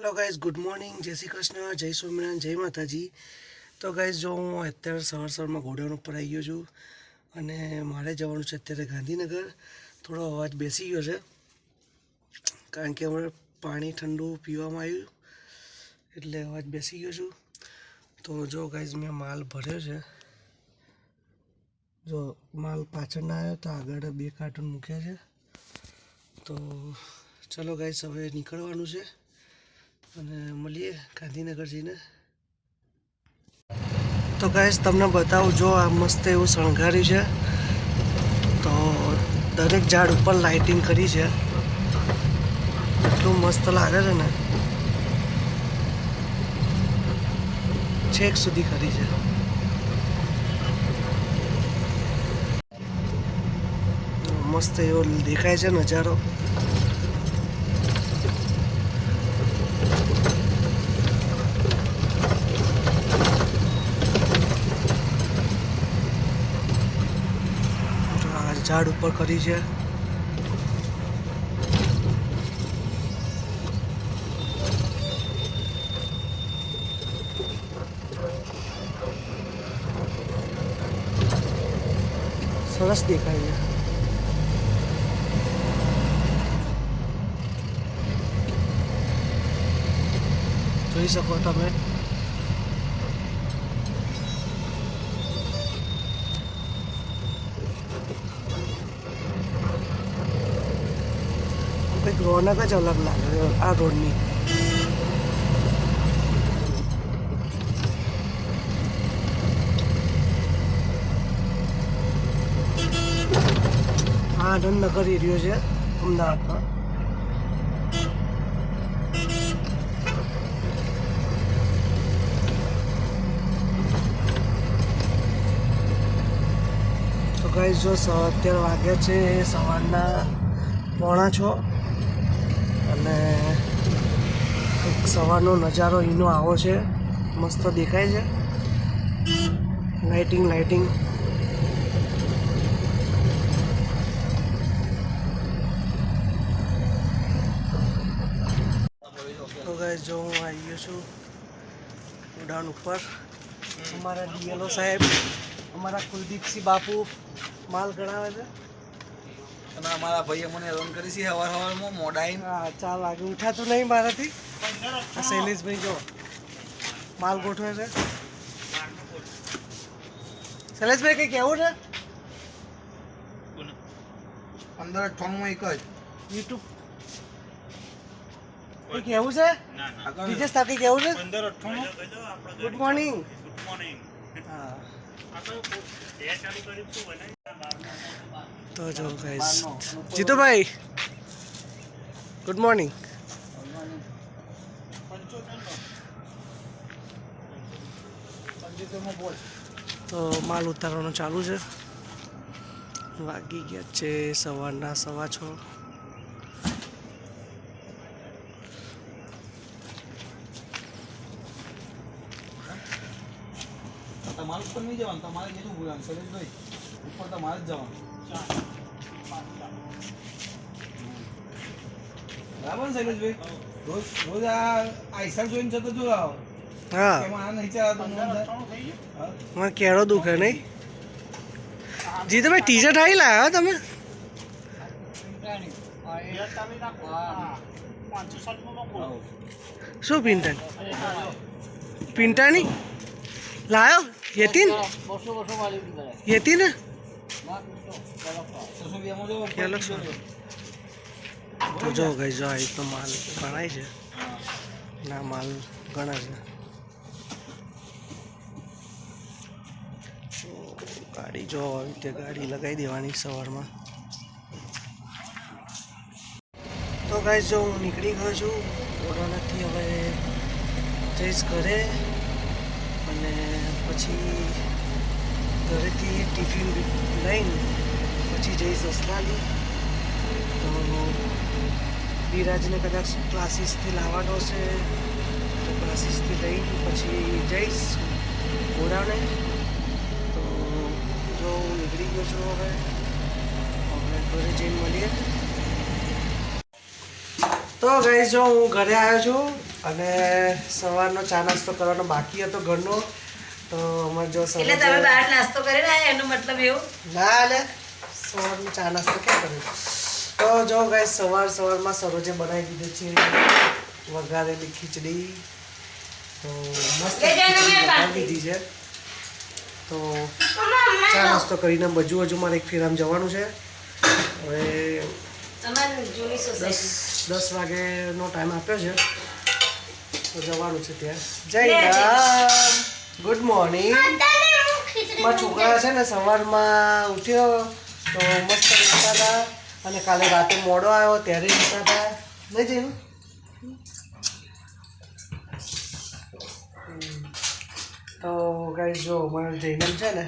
Hello guys good morning જય શ્રી કૃષ્ણ જય સ્વામિનારાયણ જય માતાજી તો ગાઈઝ જો હું અત્યારે સવાર સવારમાં ગોડાઉન ઉપર આવી ગયો છું અને મારે જવાનું છે અત્યારે ગાંધીનગર. થોડો અવાજ બેસી ગયો છે. કારણ કે હવે પાણી ઠંડુ પીવામાં આવ્યું. એટલે અવાજ બેસી ગયો છું. તો, જો ગાઈઝ મેં માલ ભર્યો છે. જો, માલ પાછળ ના આવ્યો તો આગળ બે કાર્ટૂન મૂક્યા છે. તો, ચલો ગાઈઝ હવે નીકળવાનું છે. અને મળીએ ગાંધીનગર જઈને. તો ગાઈસ તમને બતાવું, જો આ મસ્ત એવું શણગાર્યું છે, તો દરેક ઝાડ ઉપર લાઇટિંગ કરી છે. એટલું મસ્ત લાગે છે ને. છેક સુધી કરી છે. મસ્ત એવો દેખાય છે નજારો આ ઝાડ ઉપર કરી છે. સરસ દેખાય છે. જોઈ શકો તમે કંઈક રોનક જ અલગ લાગે, આ રોડની આ આનંદનગર એરિયો છે, અમદાવાદમાં. તો જો અત્યારે વાગ્યા છે સવારના પોણા છો. અને એક સવારનો નજારો એનો આવો છે. મસ્ત દેખાય છે. લાઇટિંગ લાઇટિંગ તો ગાઈસ જો હું આવી ગયો છું ઉડાન ઉપર. અમારા ડીએલઓ સાહેબ, અમારા કુલદીપસિંહ બાપુ માલ ગણાવે છે. અને અમારા ભાઈએ મને હેરાન કરી છે હવાર હવારમાં મોડા ચાર હા ચાલ આગળ ઉઠાતું નહીં મારાથી. આ શૈલેષભાઈ જો માલ ગોઠવે છે. શૈલેષભાઈ કંઈ કહેવું છે? પંદર ઠોંગમાં એક જ. યુટ્યુબ. કંઈ કહેવું છે? બીજે સાથે કેવું છે? પંદર અઠ્ઠાણું ગુડ છે ગુડ મોર્નિંગ હા. તો જો ગાઈસ જીતુભાઈ ગુડ મોર્નિંગ તો માલ ઉતારવાનું ચાલુ છે. વાગી ગયા છે સવારના સવા છ. તમારે ઉપર નહીં જવાનું તમારે જેટલું બોલાવાનું શૈલેષભાઈ ઉપર તમારે જ જવાનું. બરાબર ને શૈલેષભાઈ રોજ રોજ આ આઈસર જોઈને જતો જો આવો. હા. એમાં આ નહીં ચાલે તો મન મને કેળો દુખે નહીં. જીતુભાઈ ટી શર્ટ આવી લાવ્યા તમે? શું પિન્ટાની પિન્ટાની લાયો? યતીન? યતીન. તો જો ગઈ જો આ રીતનો માલ ગણાય છે. ના માલ ગણાય છે. ગાડી જો આવી રીતે ગાડી લગાવી દેવાની સવારમાં. તો ગાઈ જો હું નીકળી ગયો છું. ઓડાનાથી હવે જઈશ ઘરે. અને પછી ઘરેથી ટિફિન લઈને પછી જઈશ અસલાલી તો બિરાજને કદાચ ક્લાસીસથી લાવવાનો છે, તો ક્લાસીસથી લઈને પછી જઈશ ઘોડાને. તો જો હું નીકળી ગયો છું હવે હવે ઘરે જઈને મળીએ. તો ગઈ જો હું ઘરે આવ્યો છું અને સવારનો ચા નાસ્તો કરવાનો બાકી હતો ઘરનો તો અમારે જો એટલે તમે બહાર નાસ્તો કરીને આયા? એનો મતલબ એવું? ના લે સવારનો ચા નાસ્તો ક્યાં કર્યો? તો જો ગાય સવાર સવારમાં સરોજે બનાવી દીધું છે વઘારેલી ખીચડી. તો મસ્ત દીધી છે. તો ચા નાસ્તો કરીને બજુ હજુ મારે એક ફેરામ જવાનું છે. હવે દસ દસ વાગેનો ટાઈમ આપ્યો છે. તો જવાનું છે ત્યાં. જય. રામ. ગુડ મોર્નિંગ મારા છોકરા છે ને સવારમાં ઉઠ્યો તો મસ્ત રીતા હતા અને કાલે રાતે મોડો આવ્યો ત્યારે રીતા હતા. નહીં જઈને તો ગાઈ જો મારો જૈનમ છે ને,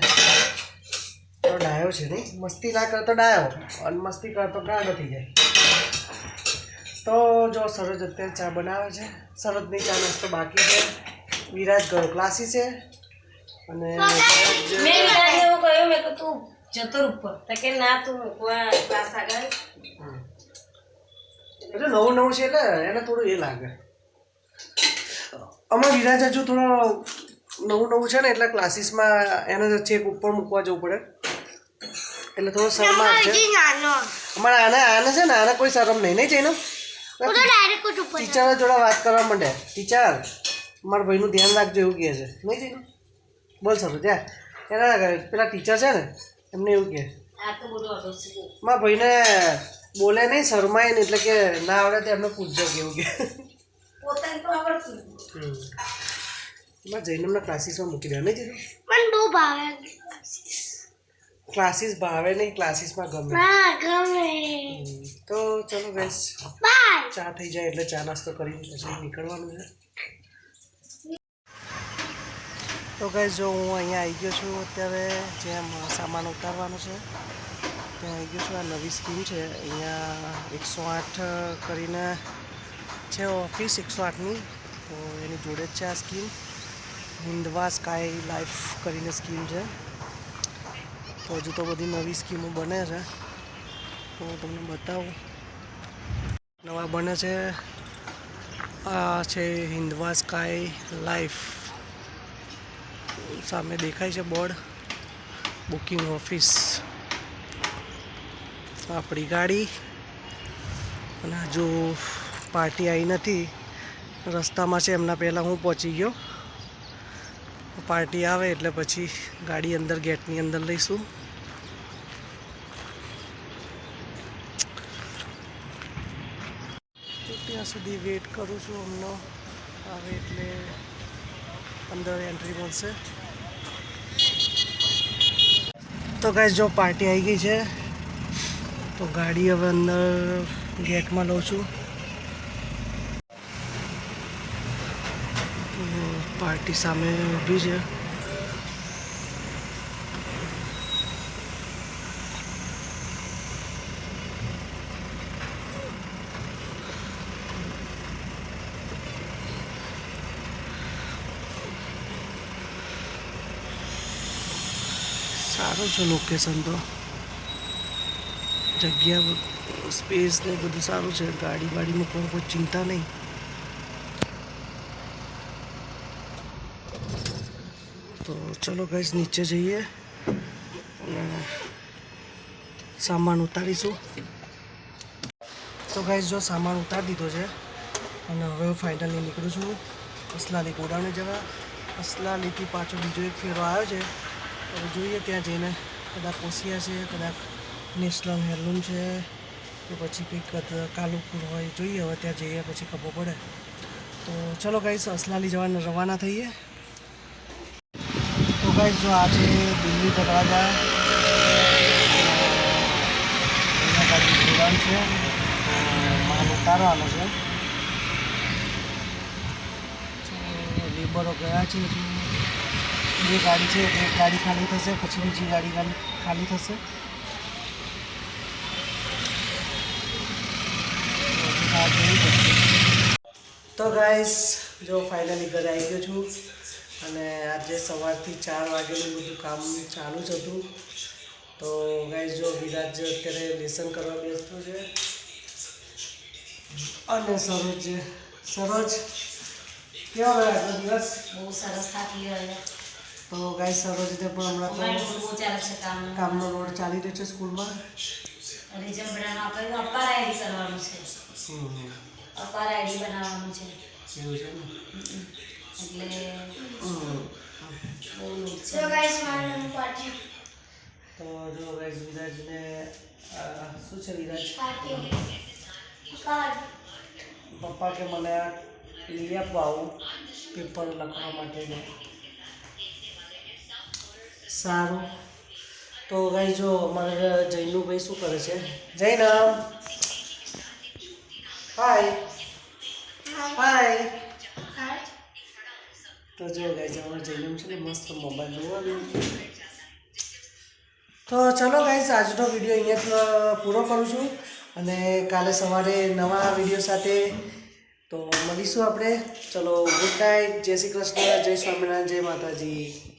તો ડાયો છે નહીં. મસ્તી ના કરતો ડાયો. અને મસ્તી કરતો ગાંડો થઈ જાય. તો જો સરોજ અત્યારે ચા બનાવે છે. સરોજની ચા નાસ્તો બાકી છે. વિરાજ ગયો ક્લાસી છે. અને મેં વિરાજ એવું કહ્યું મેં કે તું જતર ઉપર. તો કે ના તું ક્લાસ આગળ. એટલે નવું નવું છે એટલે એને થોડું એ લાગે. અમારે વિરાજ હજુ થોડો નવું નવું છે ને એટલે ક્લાસીસમાં એને ચેક ઉપર મૂકવા જવું પડે. એટલે થોડો શરમ છે અમારે આને આને છે ને આને કોઈ શરમ નહીં નહીં જઈને ટીચર જોડે વાત કરવા માંડે. ટીચર મારા ભાઈનું ધ્યાન રાખજો એવું કહે છે. નહીં જઈને બોલ સર જા. એના પેલા ટીચર છે ને એમને એવું કહે. આ તો બધું ઓટો છે. મારા ભાઈને બોલે નહીં શરમાય ને એટલે કે ના આવડે તો એમને પૂછજો કેવું કે એવું તો આવડતું જઈને મારા ક્લાસીસમાં મૂકી દે નહીં જઈને મને બહુ ભાવે. ક્લાસીસ ભાવે નહીં ક્લાસીસમાં ગમે. ગમે. તો ચલો બેસ બાય ચા થઈ જાય એટલે ચા નાસ્તો કરીને પછી નીકળવાનું છે. તો ગઈ જો હું અહીંયા આવી ગયો છું, અત્યારે જ્યાં સામાન ઉતારવાનો છે, ત્યાં આવી ગયો છું. આ નવી સ્કીમ છે. અહીંયા એકસો આઠ કરીને છે ઓફિસ, એકસો આઠની. તો એની જોડે જ છે આ સ્કીમ. હિન્દવા સ્કાય લાઈફ કરીને સ્કીમ છે. તો હજુ તો બધી નવી સ્કીમો બને છે. તો હું તમને બતાવું. નવા બને છે. આ છે હિન્દવા સ્કાય લાઈફ. સામે દેખાય છે બોર્ડ. બુકિંગ ઓફિસ આપણી ગાડી. અને હજુ પાર્ટી આવી નથી. રસ્તામાં છે, એમના પહેલાં હું પહોંચી ગયો. પાર્ટી આવે એટલે પછી ગાડી અંદર ગેટની અંદર લઈશું. ત્યાં સુધી વેઇટ કરું છું હમણાં. આવે એટલે અંદર એન્ટ્રી મળશે. તો કાંઈ જો પાર્ટી આવી ગઈ છે, તો ગાડી હવે અંદર ગેટમાં લઉં છું. પાર્ટી સામે ઊભી છે. સારું છે લોકેશન તો. જગ્યા સ્પેસ ને બધું સારું છે. ગાડી વાડી મૂકવાની કોઈ ચિંતા નહીં. તો ચલો ગાઈસ નીચે જઈએ. અને સામાન ઉતારીશું. તો ગાઈસ જો સામાન ઉતારી દીધો છે, અને હવે ફાઇનલી નીકળું છું. અસલાલી ગોડાઉને જવા. અસલાલીથી પાછો બીજો એક ફેરો આવ્યો છે. હવે જોઈએ ત્યાં જઈને કદાચ કોશિયા છે, કદાચ નેશનલ હેરલૂમ છે, કે પછી કંઈક કાલુપુર હોય, જોઈએ હવે ત્યાં જઈએ પછી ખબર પડે. તો ચલો ગાઈસ અસલાલી જવાના રવાના થઈએ. તો ગાઈસ જો આ છે દિલ્હી દરવાજા જોડાણ છે. માલ ઉતારવાનો છે. લેબરો ગયા છે હજુ. બે ગાડી છે એક ગાડી ખાલી થશે, પછી બીજી ગાડી ખાલી ખાલી થશે. તો ગાઈસ જો ફાઇનલી ઘરે આવી ગયો છું અને આજે સવારથી ચાર વાગેનું બધું કામ ચાલુ જ હતું. તો ગાઈસ જો વિરાજ અત્યારે લેસન કરવા બેસતો છે. અને સરોજ સરોજ, કેવો ગયો દિવસ? બહુ સરસ થાકી ગયો તો ગાય સરોજીને પણ હમણાં કામનો. લોડ ચાલી રહ્યો છે સ્કૂલમાં. રિઝલ્ટ બનાવવાનું અપાર આઈડી કરવાનું છે. અપાર આઈડી બનાવવાનું છે. એવું છે ને? એટલે તો જો ગાઈસ વિરાજને શું છે વિરાજ? પપ્પા કે મને આ લઈ આપવા આવું પેપર લખવા માટે. સારું. તો ગાઈ જો અમારે જૈનુભાઈ શું કરે છે? જૈનમ હાય હાય તો જો ગાઈ અમારે જૈનમ છે ને મસ્ત મોબાઈલ જોવાનું. તો ચલો ગાઈઝ આજનો વીડિયો અહીંયા પૂરો કરું છું. અને કાલે સવારે નવા વીડિયો સાથે તો મળીશું આપણે. ચલો ગુડ નાઇટ. જય શ્રી કૃષ્ણ. જય સ્વામિનારાયણ. જય માતાજી.